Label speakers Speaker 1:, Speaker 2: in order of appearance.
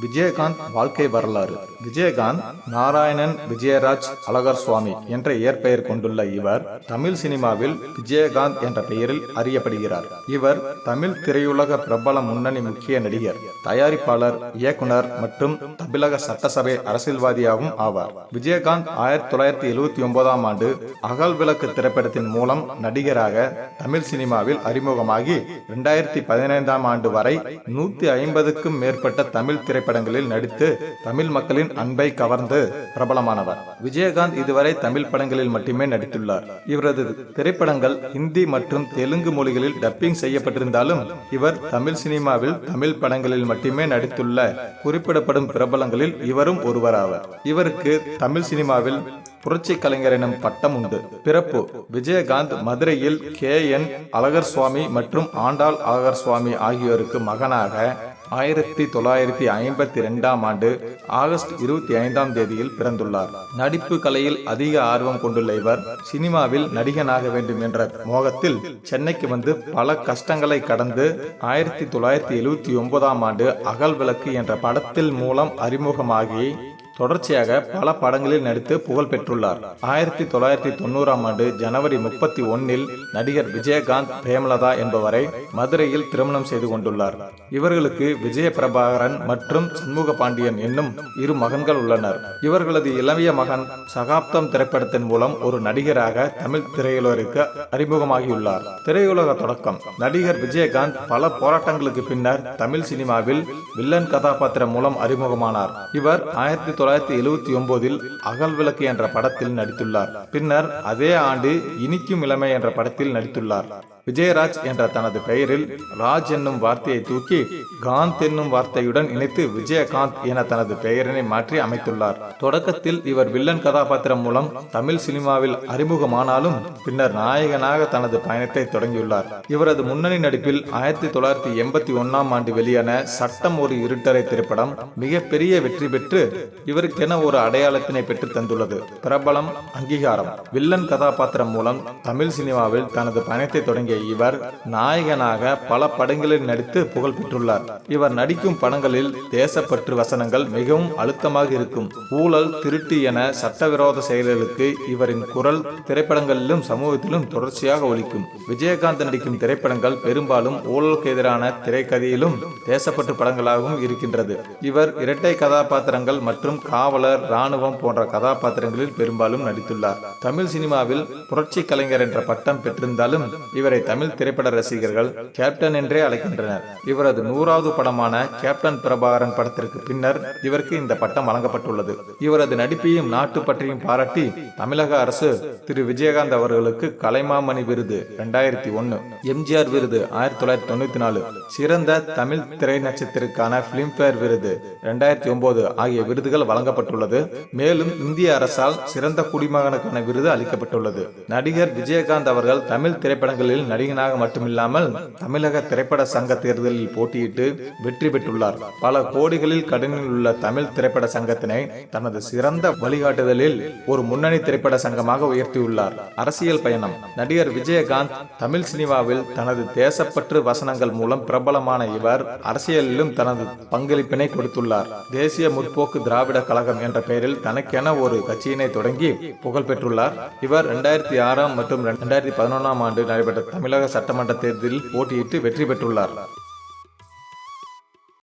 Speaker 1: விஜயகாந்த் வாழ்க்கை வரலாறு. விஜயகாந்த் நாராயணன் விஜயராஜ் அழகர் சுவாமி என்ற இயற்பெயர் கொண்டுள்ள இவர் தமிழ் சினிமாவில் விஜயகாந்த் என்ற பெயரில் அறியப்படுகிறார். இவர் தமிழ் திரையுலக பிரபல முன்னணி முக்கிய நடிகர் தயாரிப்பாளர் இயக்குனர் மற்றும் தமிழக சட்டசபை அரசியல்வாதியாகவும் ஆவார். விஜயகாந்த் ஆயிரத்தி தொள்ளாயிரத்தி எழுபத்தி ஒன்பதாம் ஆண்டு அகல் விளக்கு திரைப்படத்தின் மூலம் நடிகராக தமிழ் சினிமாவில் அறிமுகமாகி இரண்டாயிரத்தி பதினைந்தாம் ஆண்டு வரை நூத்தி ஐம்பதுக்கும் மேற்பட்ட தமிழ் திரைப்படங்களில் நடித்து தமிழ் மக்களின் அன்பை கவர்ந்து பிரபலமானவர். விஜயகாந்த் இதுவரை தமிழ் படங்களில் மட்டுமே நடித்துள்ளார். இவரது திரைப்படங்கள் ஹிந்தி மற்றும் தெலுங்கு மொழிகளில் டப்பிங் செய்யப்பட்டிருந்தாலும் இவர் தமிழ் சினிமாவில் தமிழ் படங்களில் மட்டுமே நடித்துள்ள குறிப்பிடப்படும் பிரபலங்களில் இவரும் ஒருவராவார். இவருக்கு தமிழ் சினிமாவில் புரட்சி கலைஞர் எனும் பட்டம் உண்டு. பிறப்பு விஜயகாந்த் மதுரையில் கே. என். அழகர் சுவாமி மற்றும் ஆண்டாள் அழகர் சுவாமி ஆகியோருக்கு மகனாக ஆயிரத்தி தொள்ளாயிரத்தி ஐம்பத்தி ரெண்டாம் ஆண்டு ஆகஸ்ட் இருபத்தி ஐந்தாம் தேதியில் பிறந்துள்ளார். நடிப்பு கலையில் அதிக ஆர்வம் கொண்டுள்ள இவர் சினிமாவில் நடிகனாக வேண்டும் என்ற மோகத்தில் சென்னைக்கு வந்து பல கஷ்டங்களை கடந்து ஆயிரத்தி தொள்ளாயிரத்தி எழுவத்தி ஒன்பதாம் ஆண்டு அகல் விளக்கு என்ற படத்தில் மூலம் அறிமுகமாகி தொடர்ச்சியாக பல படங்களில் நடித்து புகழ் பெற்றுள்ளார். ஆயிரத்தி தொள்ளாயிரத்தி தொண்ணூறாம் ஆண்டு ஜனவரி முப்பத்தி ஒன்னில் நடிகர் விஜயகாந்த் பிரேமலதா என்பவரை மதுரையில் திருமணம் செய்து கொண்டுள்ளார். இவர்களுக்கு விஜய பிரபாகரன் மற்றும் சண்முக பாண்டியன் என்னும் இரு மகன்கள் உள்ளனர். இவர்களது இளமைய மகன் சகாப்தம் திரைப்படத்தின் மூலம் ஒரு நடிகராக தமிழ் திரையுலகிற்கு அறிமுகமாகியுள்ளார். திரையுலக தொடக்கம். நடிகர் விஜயகாந்த் பல போராட்டங்களுக்கு பின்னர் தமிழ் சினிமாவில் வில்லன் கதாபாத்திரம் மூலம் அறிமுகமானார். இவர் ஆயிரத்தி தொள்ளாயிரத்தி எழுவத்தி ஒன்பதில் அகல் விளக்கு என்ற படத்தில் நடித்துள்ளார். பின்னர் அதே ஆண்டு இனிக்கும் இளமை என்ற படத்தில் நடித்துள்ளார். விஜயராஜ் என்ற தனது பெயரில் ராஜ் என்னும் வார்த்தையை தூக்கி காந்த் என்னும் வார்த்தையுடன் இணைத்து விஜயகாந்த் என தனது பெயரினை மாற்றி அமைத்துள்ளார். தொடக்கத்தில் இவர் வில்லன் கதாபாத்திரம் மூலம் தமிழ் சினிமாவில் அறிமுகமானாலும் பின்னர் நாயகனாக தனது பயணத்தை தொடங்கியுள்ளார். இவரது முன்னணி நடிப்பில் ஆயிரத்தி தொள்ளாயிரத்தி எண்பத்தி ஒன்னாம் ஆண்டு வெளியான சட்டம் ஒரு இருட்டரை திரைப்படம் மிகப்பெரிய வெற்றி பெற்று இவருக்கென ஒரு அடையாளத்தினை பெற்று தந்துள்ளது. பிரபலம் அங்கீகாரம். வில்லன் கதாபாத்திரம் மூலம் தமிழ் சினிமாவில் தனது பயணத்தை தொடங்கி இவர் நாயகனாக பல படங்களில் நடித்து புகழ் பெற்றுள்ளார். இவர் நடிக்கும் படங்களில் தேசப்பற்று வசனங்கள் மிகவும் அழுத்தமாக இருக்கும். ஊழல் திருட்டு என சட்டவிரோத செயல்களுக்கு இவரின் குரல் திரைப்படங்களிலும் சமூகத்திலும் தொடர்ச்சியாக ஒலிக்கும். விஜயகாந்த் நடிக்கும் திரைப்படங்கள் பெரும்பாலும் ஊழலுக்கு எதிரான திரைக்கதையிலும் தேசப்பற்று படங்களாகவும் இருக்கின்றது. இவர் இரட்டை கதாபாத்திரங்கள் மற்றும் காவலர் ராணுவம் போன்ற கதாபாத்திரங்களில் பெரும்பாலும் நடித்துள்ளார். தமிழ் சினிமாவில் புரட்சி கலைஞர் என்ற பட்டம் பெற்றிருந்தாலும் இவரை தமிழ் திரைப்பட ரசிகர்கள் கேப்டன் என்றே அழைக்கின்றனர். இவரது நூறாவது படமான கேப்டன் பிரபாகரன் படத்திற்கு பின்னர் இவருக்கு இந்த பட்டம் வழங்கப்பட்டுள்ளது. இவரது நடிப்பையும் நாட்டு பற்றியும் பாராட்டி தமிழக அரசு திரு விஜயகாந்த் அவர்களுக்கு கலைமாமணி விருது இரண்டாயிரத்தி ஒன்னு. எம்ஜிஆர் விருது ஆயிரத்தி தொள்ளாயிரத்தி தொண்ணூத்தி நாலு. சிறந்த தமிழ் திரை நட்சத்திற்கான பிலிம்பேர் விருது இரண்டாயிரத்தி ஒன்பது ஆகிய விருதுகள் வழங்கப்பட்டுள்ளது. மேலும் இந்திய அரசால் சிறந்த குடிமகனுக்கான விருது அளிக்கப்பட்டுள்ளது. நடிகர் விஜயகாந்த் அவர்கள் தமிழ் திரைப்படங்களில் நடிகனாக மட்டுமில்லாமல் தமிழக திரைப்பட சங்க தேர்தலில் போட்டியிட்டு வெற்றி பெற்றுள்ளார். பல கோடிகளில் கடனில் உள்ள தமிழ் திரைப்பட சங்கத்தினை தனது சிறந்த வழிகாட்டுதலில் ஒரு முன்னணி திரைப்பட சங்கமாக உயர்த்தியுள்ளார். அரசியல் பயணம். நடிகர் விஜயகாந்த் தமிழ் சினிமாவில் தனது தேசப்பற்று வசனங்கள் மூலம் பிரபலமான இவர் அரசியலிலும் தனது பங்களிப்பினை கொடுத்துள்ளார். தேசிய முற்போக்கு திராவிட கழகம் என்ற பெயரில் தனக்கென ஒரு கட்சியினை தொடங்கி புகழ் பெற்றுள்ளார் இவர் இரண்டாயிரத்தி ஆறாம் மற்றும் இரண்டாயிரத்தி பதினொன்றாம் ஆண்டு நடைபெற்ற தமிழக சட்டமன்ற தேர்தலில் போட்டியிட்டு வெற்றி பெற்றுள்ளார்.